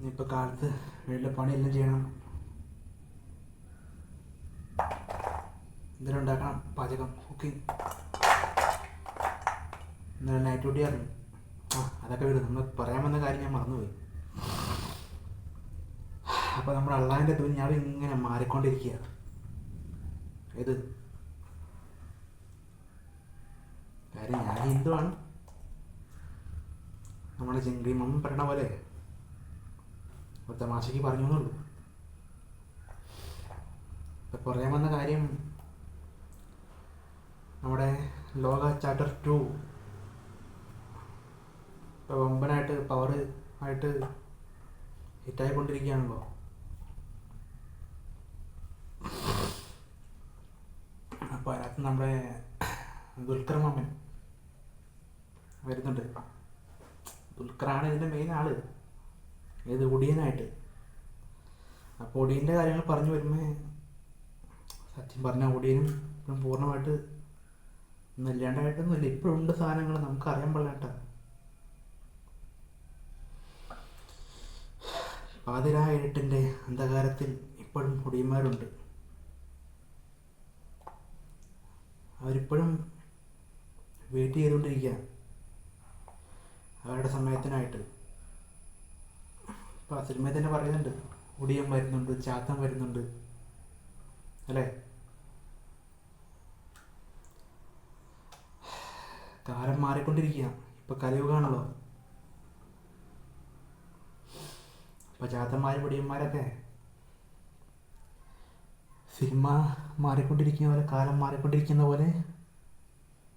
ഇനിയിപ്പോൾ കാലത്ത് വീട്ടിലെ പണിയെല്ലാം ചെയ്യണം. എന്തെങ്കിലും ഉണ്ടാക്കണം പാചകം കുക്കിംഗ് ഇന്നലെ നൈറ്റ് ഡ്യൂട്ടി ആയിരുന്നു. ആ അതൊക്കെ വരും നമ്മൾ പറയാൻ വന്ന കാര്യം ഞാൻ മറന്നുപോയി. അപ്പോൾ നമ്മുടെ അള്ളാഹിന്റെ ഞാൻ ഇങ്ങനെ മാറിക്കൊണ്ടിരിക്കുക. ഏത്? കാര്യം ഞാൻ ഹിന്ദുവാണ്. നമ്മുടെ ചിങ്കി മമ്മ പറയണ പോലെ ഒരു തമാശയ്ക്ക് പറഞ്ഞു എന്നുള്ളൂ ഇപ്പം പറയാൻ വന്ന കാര്യം നമ്മുടെ ലോക ചാപ്റ്റർ ടു ഇപ്പോൾ വമ്പനായിട്ട് പവർ ആയിട്ട് ഹിറ്റായിക്കൊണ്ടിരിക്കുകയാണല്ലോ. അപ്പോൾ അതിനകത്ത് നമ്മുടെ ദുൽഖർ വരുന്നുണ്ട്. ദുൽഖറാണ് ഇതിന്റെ മെയിൻ ആൾ. ഏത് ഒടിയനായിട്ട്. അപ്പോൾ ഒടിയന്റെ കാര്യങ്ങൾ പറഞ്ഞു വരുമ്പോൾ സത്യം പറഞ്ഞ ഒടിയനും ഇപ്പം പൂർണമായിട്ട് ഇല്ലാണ്ടായിട്ടൊന്നുമില്ല ഇപ്പോഴും ഉണ്ട് സാധനങ്ങൾ നമുക്ക് അറിയാൻ പാടില്ലാട്ട. പാതിരാ എഴുട്ടിന്റെ അന്ധകാരത്തിൽ ഇപ്പോഴും ഒടിയന്മാരുണ്ട്. അവരിപ്പോഴും വെയിറ്റ് ചെയ്തുകൊണ്ടിരിക്കുക അവരുടെ സമയത്തിനായിട്ട്. ഇപ്പോൾ ആ സിനിമയിൽ തന്നെ പറയുന്നുണ്ട്. ഒടിയൻ വരുന്നുണ്ട് ചാത്തൻ വരുന്നുണ്ട്. അല്ലേ? കാലം മാറിക്കൊണ്ടിരിക്കുക ഇപ്പൊ കലയുഗാണല്ലോ ഇപ്പൊ ചാത്തന്മാരും പൊടിയന്മാരൊക്കെ സിനിമ മാറിക്കൊണ്ടിരിക്കുന്ന പോലെ കാലം മാറിക്കൊണ്ടിരിക്കുന്ന പോലെ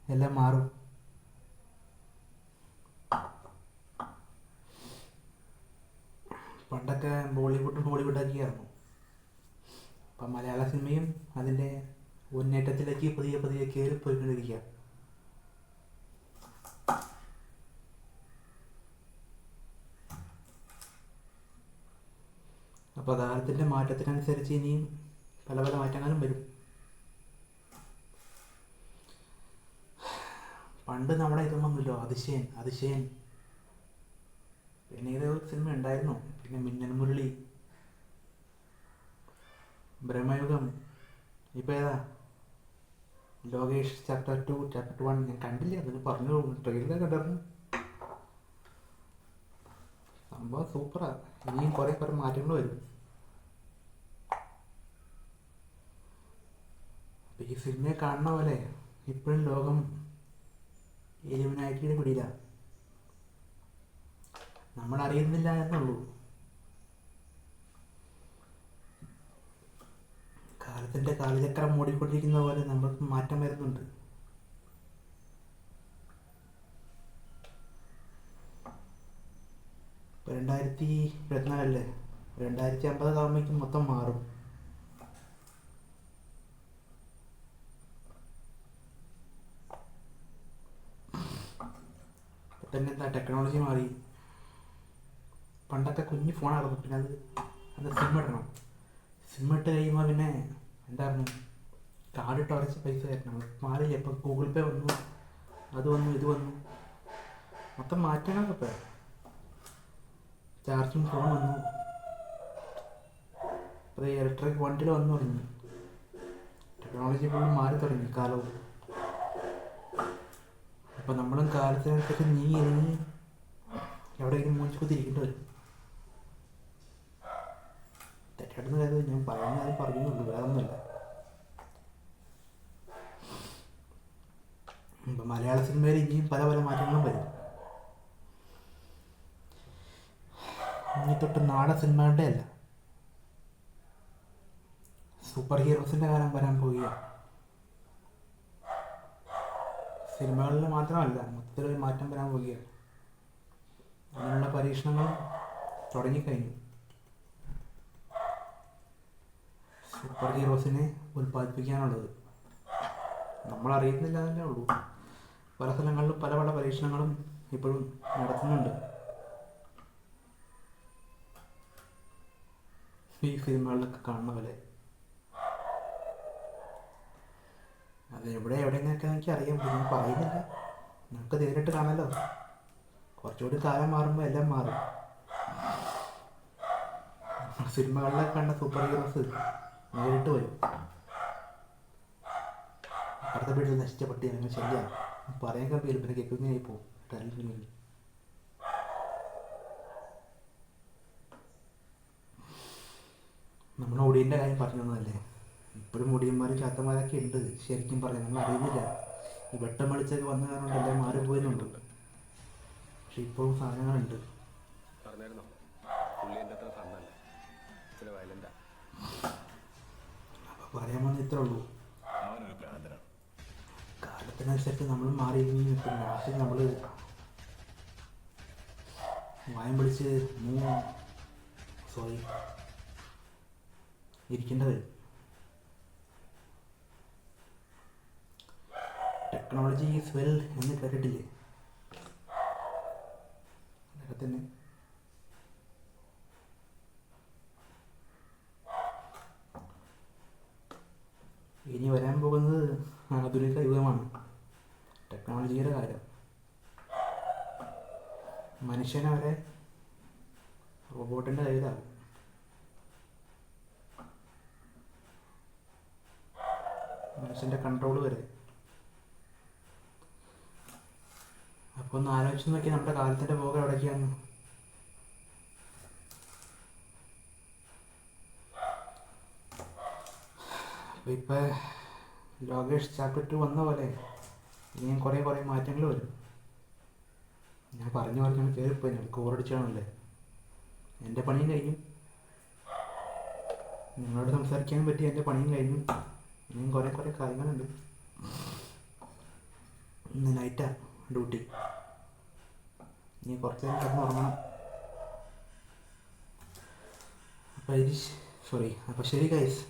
എല്ലാം മാറും. പണ്ടൊക്കെ ബോളിവുഡും ഹോളിവുഡൊക്കെ ആയിരുന്നു അപ്പം മലയാള സിനിമയും അതിന്റെ ഉന്നേറ്റത്തിലേക്ക് പുതിയ പുതിയ കയറി പോയിക്കൊണ്ടിരിക്കുക. അപ്പോൾ കാലത്തിന്റെ മാറ്റത്തിനനുസരിച്ച് ഇനിയും പല പല മാറ്റങ്ങളും വരും. പണ്ട് നമ്മുടെ ഇതൊന്നുമില്ലോ അതിശയൻ അതിശയൻ. പിന്നെ ഇത് സിനിമ ഉണ്ടായിരുന്നു. പിന്നെ മിന്നൽ മുരളി ബ്രഹ്മയുഗം. ഇപ്പൊ ഏതാ? Lokesh chapter two chapter one ഞാൻ കണ്ടില്ല. അതിന് പറഞ്ഞു ട്രെയിലർ കണ്ടായിരുന്നു സംഭവം സൂപ്പറാ ഇനിയും കുറേ കുറേ മാറ്റങ്ങൾ വരും. ഈ സിനിമയെ കാണുന്ന പോലെ ഇപ്പോഴും ലോകം എലിമിനാറ്റിയുടെ പിടിയില്ല നമ്മൾ അറിയുന്നില്ല എന്നുള്ളൂ. കാലത്തിന്റെ കാലചക്രം ഓടിക്കൊണ്ടിരിക്കുന്ന പോലെ നമ്മൾക്ക് മാറ്റം വരുന്നുണ്ട്. രണ്ടായിരത്തി ഇരുപത്തിനാലല്ലേ? രണ്ടായിരത്തി അമ്പത് ആകുമ്പോഴേക്കും മൊത്തം മാറും. തന്നെ എന്താ ടെക്നോളജി മാറി. പണ്ടൊക്കെ കുഞ്ഞു ഫോണായിരുന്നു പിന്നെ അത് അത് സിം ഇടണം. സിം ഇട്ട് കഴിയുമ്പോൾ പിന്നെ എന്തായിരുന്നു? കാർഡ് ഇട്ട് ഉറച്ച് പൈസ ആയിരുന്നു മാറില്ല ഇപ്പം ഗൂഗിൾ പേ വന്നു. അത് വന്നു ഇത് വന്നു. മൊത്തം മാറ്റങ്ങളൊക്കെ ഇപ്പം. ചാർജിങ് ഫോൺ വന്നു. ഇപ്പോൾ ഇലക്ട്രിക് വണ്ടിയിൽ വന്നു തുടങ്ങി. ടെക്നോളജി ഫുൾ മാറി തുടങ്ങി കാലവും. അപ്പം നമ്മളും കാലത്തിനനുസരിച്ച് നീങ്ങി ഇറങ്ങി എവിടെയെങ്കിലും മൂഞ്ചി കുത്തിരിക്കേണ്ടി വരും. തെറ്റായിട്ടുന്ന കാര്യം ഞാൻ പറയുന്ന കാര്യം പറയുന്നുള്ളൂ വേറെ ഒന്നുമില്ല. ഇപ്പം മലയാള സിനിമയിൽ ഇനിയും പല പല മാറ്റങ്ങളും വരും. ഇനി തൊട്ട് നാടൻ സിനിമകളുടെ അല്ല. സൂപ്പർ ഹീറോസിന്റെ കാലം വരാൻ പോവുകയാണ്. സിനിമകളിൽ മാത്രമല്ല മൊത്തത്തിലൊരു മാറ്റം വരാൻ പോവുകയാണ്. അങ്ങനെയുള്ള പരീക്ഷണങ്ങളും തുടങ്ങിക്കഴിഞ്ഞു. സൂപ്പർ ഹീറോസിനെ ഉൽപ്പാദിപ്പിക്കാനുള്ളത്. നമ്മൾ അറിയുന്നില്ല എന്നേ ഉള്ളൂ. പല സ്ഥലങ്ങളിലും പല പല പരീക്ഷണങ്ങളും ഇപ്പോഴും നടത്തുന്നുണ്ട്. ഈ സിനിമകളിലൊക്കെ കാണുന്ന പോലെ. അത് എവിടെ എവിടെയെന്നൊക്കെ എനിക്ക് അറിയാം പിന്നെ പറയുന്നില്ല. നമുക്ക് നേരിട്ട് കാണാമല്ലോ കുറച്ചുകൂടി കാലം മാറുമ്പോൾ എല്ലാം മാറും. സിനിമകളിലൊക്കെ കണ്ട സൂപ്പർ ഹീറോസ് നേരിട്ട് വരും. അടുത്ത വീട്ടിൽ നശിച്ച പട്ടി നിങ്ങൾ ശല്യമാണ് പറയാൻ കമ്പിയില്ല പിന്നെ കേൾക്കുന്നതായി പോകും ടൈലിന് നമ്മൾ ഒടിയന്റെ കാര്യം പറഞ്ഞു തന്നതല്ലേ? ഇപ്പോഴും ഒടിയന്മാരും ചാത്തന്മാരൊക്കെ ഉണ്ട്. ശരിക്കും പറയാം നമ്മൾ അറിയുന്നില്ല. ഈ വെട്ടം വെളിച്ചൊക്കെ വന്ന കാരണം എല്ലാം മാറിപ്പോയിരുന്നുണ്ട് പക്ഷെ ഇപ്പോഴും സാധനങ്ങളുണ്ട്. പറഞ്ഞായിരുന്നോ? പുള്ളി എന്റെ അത്ര ഫണ്ണല്ല ചില വയലന്റാ വന്ന ഇത്രേ ഉള്ളൂ. കാലത്തിനനുസരിച്ച് നമ്മൾ മാറി നിൽക്കും ലാസ്റ്റ് നമ്മൾ വായം പിടിച്ച് സോറി ഇരിക്കേണ്ടത്. ടെക്നോളജി ഈസ് വെൽ എന്ന് കേട്ടിട്ടില്ലേ? തന്നെ ഇനി വരാൻ പോകുന്നത് ആധുനിക യുഗമാണ്. ടെക്നോളജിയുടെ കാര്യം. മനുഷ്യനവരെ റോബോട്ടിന്റെ കയ്യിലാവും. മനുഷ്യന്റെ കൺട്രോൾ വരെ. അപ്പോൾ ഒന്ന് ആലോചിച്ച് നോക്കി നമ്മുടെ കാലത്തിന്റെ പോകെ എവിടേക്കാണ്? അപ്പോൾ ഇപ്പോൾ ലോകേഷ് ചാപ്റ്റർ ടു വന്ന പോലെ ഇനിയും കുറേ കുറേ മാറ്റങ്ങൾ വരും. ഞാൻ പറഞ്ഞു പറഞ്ഞു കയറിപ്പോയി ഞാൻ കോറടിച്ചാണല്ലേ എന്റെ പണിയും കഴിഞ്ഞു. നിങ്ങളോട് സംസാരിക്കാനും പറ്റി എന്റെ പണിയും കഴിഞ്ഞു. ഇനിയും കുറേ കുറേ കാര്യങ്ങളുണ്ട്. ഇന്ന് നൈറ്റാണ് ഡ്യൂട്ടി ഇനി കുറച്ച് നേരം കിടന്ന് ഉറങ്ങണം. അപ്പോൾ സോറി അപ്പോൾ ശരി ഗൈസ്